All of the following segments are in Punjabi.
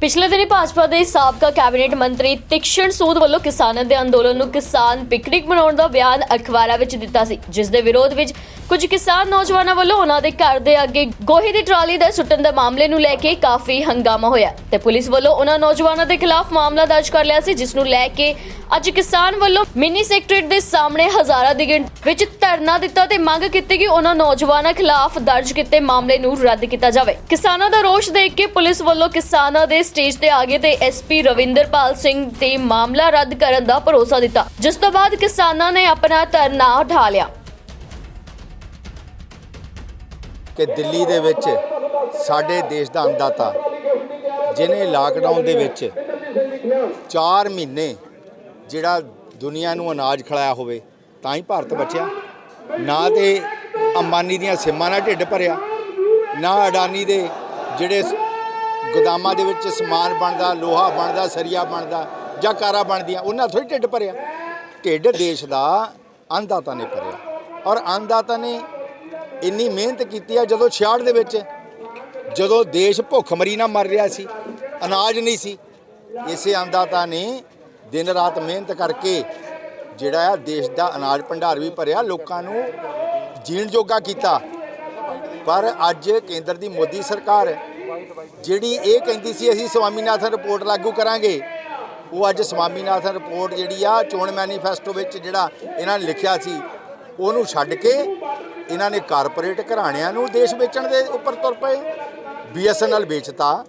ਪਿਛਲੇ ਦਿਨੀ ਭਾਜਪਾ ਦੇ ਸਾਬਕਾ ਕੈਬਨਿਟ ਮੰਤਰੀ ਤਿਕਸ਼ਣ ਸੂਦ ਵੱਲੋਂ ਕਿਸਾਨਾਂ ਦੇ ਅੰਦੋਲਨ ਨੂੰ ਕਿਸਾਨ ਪਿਕਨਿਕ ਮਨਾਉਣ ਦਾ ਬਿਆਨ ਅਖਬਾਰਾਂ ਵਿੱਚ ਦਿੱਤਾ ਸੀ, ਜਿਸ ਦੇ ਵਿਰੋਧ ਵਿੱਚ ਕੁਝ ਕਿਸਾਨ ਨੌਜਵਾਨਾਂ ਵੱਲੋਂ ਉਹਨਾਂ ਦੇ ਘਰ ਦੇ ਅੱਗੇ ਗੋਹੇ ਦੀ ਟਰਾਲੀ ਦਾ ਸੁੱਟਣ ਦੇ ਮਾਮਲੇ ਨੂੰ ਲੈ ਕੇ ਕਾਫੀ ਹੰਗਾਮਾ ਹੋਇਆ ਤੇ ਪੁਲਿਸ ਵੱਲੋਂ ਉਹਨਾਂ ਨੌਜਵਾਨਾਂ ਦੇ ਖਿਲਾਫ ਮਾਮਲਾ ਦਰਜ ਕਰ ਲਿਆ ਸੀ, ਜਿਸ ਨੂੰ ਲੈ ਕੇ ਅੱਜ ਕਿਸਾਨ ਵੱਲੋਂ ਮਿੰਨੀ ਸੈਕਟਰੀਏਟ ਦੇ ਸਾਹਮਣੇ ਹਜ਼ਾਰਾਂ ਦੀ ਗਿਣਤੀ ਵਿੱਚ ਧਰਨਾ ਦਿੱਤਾ ਤੇ ਮੰਗ ਕੀਤੀ ਕਿ ਉਹਨਾਂ ਨੌਜਵਾਨਾਂ ਖਿਲਾਫ ਦਰਜ ਕੀਤੇ ਮਾਮਲੇ ਨੂੰ ਰੱਦ ਕੀਤਾ ਜਾਵੇ। ਕਿਸਾਨਾਂ ਦਾ ਰੋਸ਼ ਦੇਖ ਕੇ ਪੁਲਿਸ ਵੱਲੋਂ ਕਿਸਾਨਾਂ ਦੇ ਸਟੇਜ ਤੇ ਆ ਗਏ ਤੇ ਐਸਪੀ ਰਵਿੰਦਰਪਾਲ ਸਿੰਘ ਤੇ ਮਾਮਲਾ ਰੱਦ ਕਰਨ ਦਾ ਭਰੋਸਾ ਦਿੱਤਾ, ਜਿਸ ਤੋਂ ਬਾਅਦ ਕਿਸਾਨਾਂ ਨੇ ਆਪਣਾ ਧਰਨਾ ਉਠਾ ਲਿਆ। ਕਿ ਦਿੱਲੀ ਦੇ ਵਿੱਚ ਸਾਡੇ ਦੇਸ਼ ਦਾ ਅੰਦਾਤਾ ਜਿਨੇ ਲਾਕਡਾਊਨ ਦੇ ਵਿੱਚ 4 ਮਹੀਨੇ ਜਿਹੜਾ ਦੁਨੀਆ ਨੂੰ ਅਨਾਜ ਖਿਲਾਇਆ ਹੋਵੇ, ਤਾਂ ਹੀ ਭਾਰਤ ਬਚਿਆ। ਨਾ ਤੇ ਅੰਬਾਨੀ ਦੀਆਂ ਸਿਮਾਂ ਨਾਲ ਢਿੱਡ ਭਰਿਆ, ਨਾ ਅਡਾਨੀ ਦੇ ਜਿਹੜੇ ਗੋਦਾਮਾਂ ਦੇ ਵਿੱਚ ਸਮਾਨ ਬਣਦਾ, ਲੋਹਾ ਬਣਦਾ, ਸਰੀਆ ਬਣਦਾ, ਜਾਂ ਕਾਰਾਂ ਬਣਦੀਆਂ, ਉਹਨਾਂ ਥੋੜੀ ਢਿੱਡ ਭਰਿਆ। ਢਿੱਡ ਦੇਸ਼ ਦਾ ਅੰਦਾਤਾ ਨੇ ਭਰਿਆ। ਔਰ ਅੰਦਾਤਾ ਨੇ ਇੰਨੀ ਮਿਹਨਤ ਕੀਤੀ ਆ ਜਦੋਂ 66 ਦੇ ਵਿੱਚ, ਜਦੋਂ ਦੇਸ਼ ਭੁੱਖਮਰੀ ਨਾਲ ਮਰ ਰਿਹਾ ਸੀ, ਅਨਾਜ ਨਹੀਂ ਸੀ, ਇਸੇ ਅੰਦਾਤਾ ਨੇ ਦਿਨ ਰਾਤ ਮਿਹਨਤ ਕਰਕੇ ਜਿਹੜਾ ਆ ਦੇਸ਼ ਦਾ ਅਨਾਜ ਭੰਡਾਰ ਵੀ ਭਰਿਆ, ਲੋਕਾਂ ਨੂੰ ਜੀਣ ਜੋਗਾ ਕੀਤਾ। ਪਰ ਅੱਜ ਕੇਂਦਰ ਦੀ ਮੋਦੀ ਸਰਕਾਰ, ਜਿਹੜੀ ਇਹ ਕਹਿੰਦੀ ਸੀ, ਅਸੀਂ ਸਵਾਮੀਨਾਥਨ ਰਿਪੋਰਟ ਲਾਗੂ ਕਰਾਂਗੇ, ਉਹ ਅੱਜ ਸਵਾਮੀਨਾਥਨ ਰਿਪੋਰਟ ਜਿਹੜੀ ਆ ਚੋਣ ਮੈਨੀਫੈਸਟੋ ਵਿੱਚ ਜਿਹੜਾ ਇਹਨਾਂ ਨੇ ਲਿਖਿਆ ਸੀ, ਉਹਨੂੰ ਛੱਡ ਕੇ ਇਹਨਾਂ ਨੇ ਕਾਰਪੋਰੇਟ ਘਰਾਣਿਆਂ ਨੂੰ ਦੇਸ਼ ਵੇਚਣ ਦੇ ਉੱਪਰ ਤੁਰ ਪਏ ਬੀਐਸਐਨਐਲ ਵੇਚਤਾ,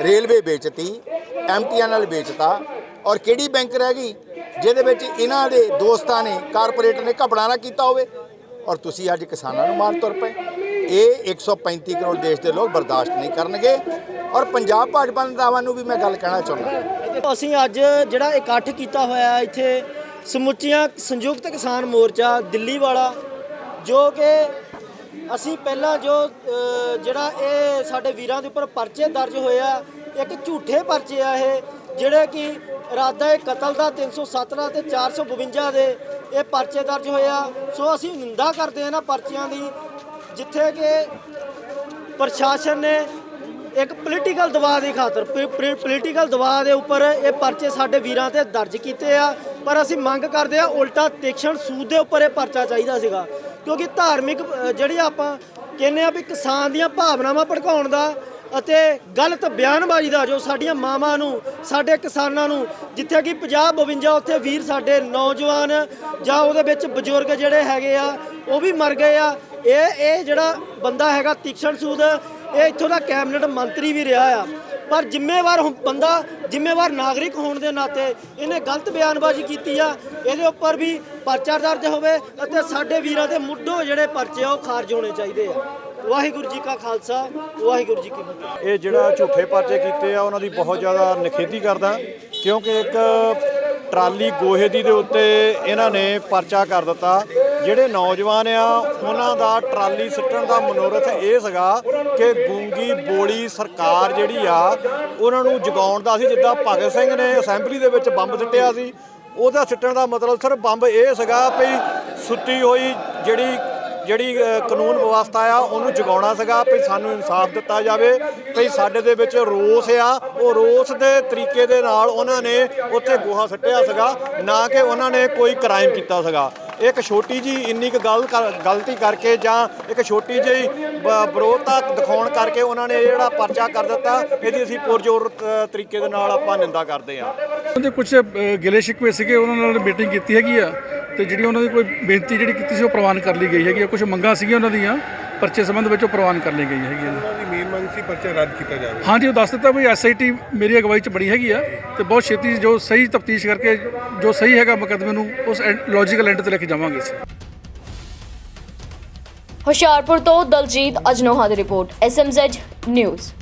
ਰੇਲਵੇ ਵੇਚਤੀ ਐਮਟੀਐਨਐਲ ਵੇਚਤਾ, ਔਰ ਕਿਹੜੀ ਬੈਂਕ ਰਹਿ ਗਈ ਜਿਹਦੇ ਵਿੱਚ ਇਹਨਾਂ ਦੇ ਦੋਸਤਾਂ ਨੇ, ਕਾਰਪੋਰੇਟ ਨੇ ਘਪਲਾ ਕੀਤਾ ਹੋਵੇ, ਔਰ ਤੁਸੀਂ ਅੱਜ ਕਿਸਾਨਾਂ ਨੂੰ ਮਾਰ ਤੁਰ ਪਏ। ਇਹ 135 ਕਰੋੜ ਦੇਸ਼ ਦੇ ਲੋਕ ਬਰਦਾਸ਼ਤ ਨਹੀਂ ਕਰਨਗੇ, ਔਰ ਪੰਜਾਬ ਭਾਜਪਾ ਨੇਤਾਵਾਂ ਨੂੰ ਵੀ ਮੈਂ ਗੱਲ ਕਹਿਣਾ ਚਾਹੁੰਦਾ। ਅਸੀਂ ਅੱਜ ਜਿਹੜਾ ਇਕੱਠ ਕੀਤਾ ਹੋਇਆ ਇੱਥੇ ਸਮੁੱਚੀਆਂ ਸੰਯੁਕਤ ਕਿਸਾਨ ਮੋਰਚਾ, ਦਿੱਲੀ ਵਾਲਾ ਜੋ ਕਿ ਅਸੀਂ ਪਹਿਲਾਂ ਜੋ ਜਿਹੜਾ ਇਹ ਸਾਡੇ ਵੀਰਾਂ ਦੇ ਉੱਪਰ ਪਰਚੇ ਦਰਜ ਹੋਏ ਆ, ਇੱਕ ਝੂਠੇ ਪਰਚੇ ਆ ਇਹ, ਜਿਹੜੇ ਕਿ ਇਰਾਦਾ ਇਹ ਕਤਲ ਦਾ 307 ਦਾ ਤੇ 452 ਦੇ ਇਹ ਪਰਚੇ ਦਰਜ ਹੋਏ ਆ। ਸੋ ਅਸੀਂ ਨਿੰਦਾ ਕਰਦੇ ਹਾਂ ਨਾ ਪਰਚਿਆਂ ਦੀ, ਜਿੱਥੇ ਕਿ ਪ੍ਰਸ਼ਾਸਨ ਨੇ ਇੱਕ ਪੋਲੀਟੀਕਲ ਦਬਾਅ ਦੀ ਖਾਤਰ ਪੋਲੀਟੀਕਲ ਦਬਾਅ ਦੇ ਉੱਪਰ ਇਹ ਪਰਚੇ ਸਾਡੇ ਵੀਰਾਂ ਤੇ ਦਰਜ ਕੀਤੇ ਆ। ਪਰ ਅਸੀਂ ਮੰਗ ਕਰਦੇ ਆ ਉਲਟਾ ਤੇਖਣ ਸੂਦ ਦੇ ਉੱਪਰ ਇਹ ਪਰਚਾ ਚਾਹੀਦਾ ਸੀਗਾ। ਕਿਉਂਕਿ ਧਾਰਮਿਕ ਅ, ਜਿਹੜੀ ਆਪਾਂ ਕਹਿੰਦੇ ਆ ਵੀ ਕਿਸਾਨ ਦੀਆਂ ਭਾਵਨਾਵਾਂ ਭੜਕਾਉਣ ਦਾ ਅਤੇ ਗਲਤ ਬਿਆਨਬਾਜ਼ੀ ਦਾ ਜੋ ਸਾਡੀਆਂ ਮਾਵਾਂ ਨੂੰ ਸਾਡੇ ਕਿਸਾਨਾਂ ਨੂੰ ਜਿੱਥੇ ਕਿ 50 52 ਉੱਥੇ ਵੀਰ ਸਾਡੇ ਨੌਜਵਾਨ ਜਾਂ ਉਹਦੇ ਵਿੱਚ ਬਜ਼ੁਰਗ ਜਿਹੜੇ ਹੈਗੇ ਆ ਉਹ ਵੀ ਮਰ ਗਏ ਆ। ਇਹ ਇਹ ਜਿਹੜਾ ਬੰਦਾ ਹੈਗਾ ਤੀਕਸ਼ਣ ਸੂਦ ਇਹ ਇੱਥੋਂ ਦਾ ਕੈਬਨਿਟ ਮੰਤਰੀ ਵੀ ਰਿਹਾ ਆ। ਪਰ ਜ਼ਿੰਮੇਵਾਰ ਹੁ- ਬੰਦਾ ਜ਼ਿੰਮੇਵਾਰ ਨਾਗਰਿਕ ਹੋਣ ਦੇ ਨਾਤੇ ਇਹਨੇ ਗਲਤ ਬਿਆਨਬਾਜ਼ੀ ਕੀਤੀ ਆ। ਇਹਦੇ ਉੱਪਰ ਵੀ ਪਰਚਾ ਦਰਜ ਹੋਵੇ ਅਤੇ ਸਾਡੇ ਵੀਰਾਂ ਦੇ ਮੁੱਢੋਂ ਜਿਹੜੇ ਪਰਚੇ ਆ, ਉਹ ਖਾਰਜ ਹੋਣੇ ਚਾਹੀਦੇ ਆ। ਵਾਹਿਗੁਰੂ ਜੀ ਕਾ ਖਾਲਸਾ, ਵਾਹਿਗੁਰੂ ਜੀ ਕੀ ਫਤਿਹ। ਇਹ ਜਿਹੜਾ ਝੂਠੇ ਪਰਚੇ ਕੀਤੇ ਆ, ਉਹਨਾਂ ਦੀ ਬਹੁਤ ਜ਼ਿਆਦਾ ਨਿਖੇਧੀ ਕਰਦਾ ਕਿਉਂਕਿ ਇੱਕ ਟਰਾਲੀ ਗੋਹੇ ਦੀ ਦੇ ਉੱਤੇ ਇਹਨਾਂ ਨੇ ਪਰਚਾ ਕਰ ਦਿੱਤਾ। ਜਿਹੜੇ ਨੌਜਵਾਨ ਆ, ਉਹਨਾਂ ਦਾ ਟਰਾਲੀ ਸਿੱਟਣ ਦਾ ਮਨੋਰਥ ਇਹ ਸੀਗਾ ਕਿ ਗੂੰਗੀ ਬੋਲੀ ਸਰਕਾਰ ਜਿਹੜੀ ਆ, ਉਹਨਾਂ ਨੂੰ ਜਗਾਉਣ ਦਾ ਸੀ, ਜਿੱਦਾਂ ਭਗਤ ਸਿੰਘ ਨੇ ਅਸੈਂਬਲੀ ਦੇ ਵਿੱਚ ਬੰਬ ਸਿੱਟਿਆ ਸੀ। ਉਹਦਾ ਸਿੱਟਣ ਦਾ ਮਤਲਬ ਸਿਰਫ ਬੰਬ ਇਹ ਸੀਗਾ ਵੀ ਸੁੱਤੀ ਹੋਈ ਜਿਹੜੀ ਜਿਹੜੀ ਕਾਨੂੰਨ ਵਿਵਸਥਾ ਆ, ਉਹਨੂੰ ਜਗਾਉਣਾ ਸੀਗਾ ਵੀ ਸਾਨੂੰ ਇਨਸਾਫ ਦਿੱਤਾ ਜਾਵੇ, ਵੀ ਸਾਡੇ ਦੇ ਵਿੱਚ ਰੋਸ ਆ। ਉਹ ਰੋਸ ਦੇ ਤਰੀਕੇ ਦੇ ਨਾਲ ਉਹਨਾਂ ਨੇ ਉੱਥੇ ਗੋਹਾ ਸੱਟਿਆ ਸੀਗਾ, ਨਾ ਕਿ ਉਹਨਾਂ ਨੇ ਕੋਈ ਕ੍ਰਾਈਮ ਕੀਤਾ ਸੀਗਾ। ਇੱਕ ਛੋਟੀ ਜੀ ਇੰਨੀ ਕੁ ਗੱਲ ਗਲਤੀ ਕਰਕੇ ਜਾਂ ਇੱਕ ਛੋਟੀ ਜਿਹੀ ਬ- ਵਿਰੋਧਤਾ ਦਿਖਾਉਣ ਕਰਕੇ ਉਹਨਾਂ ਨੇ ਇਹ ਜਿਹੜਾ ਪਰਚਾ ਕਰ ਦਿੱਤਾ, ਇਹਦੀ ਅਸੀਂ ਪੁਰਜੋਰ ਤਰੀਕੇ ਦੇ ਨਾਲ ਆਪਾਂ ਨਿੰਦਾ ਕਰਦੇ ਹਾਂ। ਉਹਦੇ ਕੁਝ ਗਿਲੇ ਸ਼ਿਕਵੇ ਸੀਗੇ, ਉਹਨਾਂ ਨਾਲ ਮੀਟਿੰਗ ਕੀਤੀ ਹੈਗੀ ਆ, ਤੇ ਜਿਹੜੀ ਉਹਨਾਂ ਦੀ ਕੋਈ ਬੇਨਤੀ ਜਿਹੜੀ ਕੀਤੀ ਸੀ, ਉਹ ਪ੍ਰਵਾਨ ਕਰ ਲਈ ਗਈ ਹੈਗੀ ਆ। ਕੁਝ ਮੰਗਾਂ ਸੀਗੀਆਂ ਉਹਨਾਂ ਦੀਆਂ? ਪਰਚੇ ਸੰਬੰਧ ਵਿੱਚ ਉਹ ਪ੍ਰਵਾਨ ਕਰ ਲਈ ਗਈ ਹੈਗੀ ਆ ਉਹਨਾਂ ਦੀ ਮੇਨ ਮੰਗ ਸੀ ਪਰਚਾ ਰੱਦ ਕੀਤਾ ਜਾਵੇ। ਹਾਂਜੀ ਉਹ ਦੱਸ ਦਿੱਤਾ ਵੀ ਐਸਆਈਟੀ ਮੇਰੀ ਅਗਵਾਈ 'ਚ ਬਣੀ ਹੈਗੀ ਆ ਤੇ ਬਹੁਤ ਛੇਤੀ ਜੋ ਸਹੀ ਤਫਤੀਸ਼ ਕਰਕੇ ਜੋ ਸਹੀ ਹੈਗਾ ਮੁਕੱਦਮੇ ਨੂੰ ਉਸ ਲੌਜੀਕਲ ਐਂਡ ਤੇ ਲੈ ਕੇ ਜਾਵਾਂਗੇ ਅਸੀਂ। ਹੁਸ਼ਿਆਰਪੁਰ ਤੋਂ ਦਲਜੀਤ ਅਜਨੋਹਾ ਦੀ ਰਿਪੋਰਟ ਐਸਐਮਜ਼ੈਡ ਨਿਊਜ਼।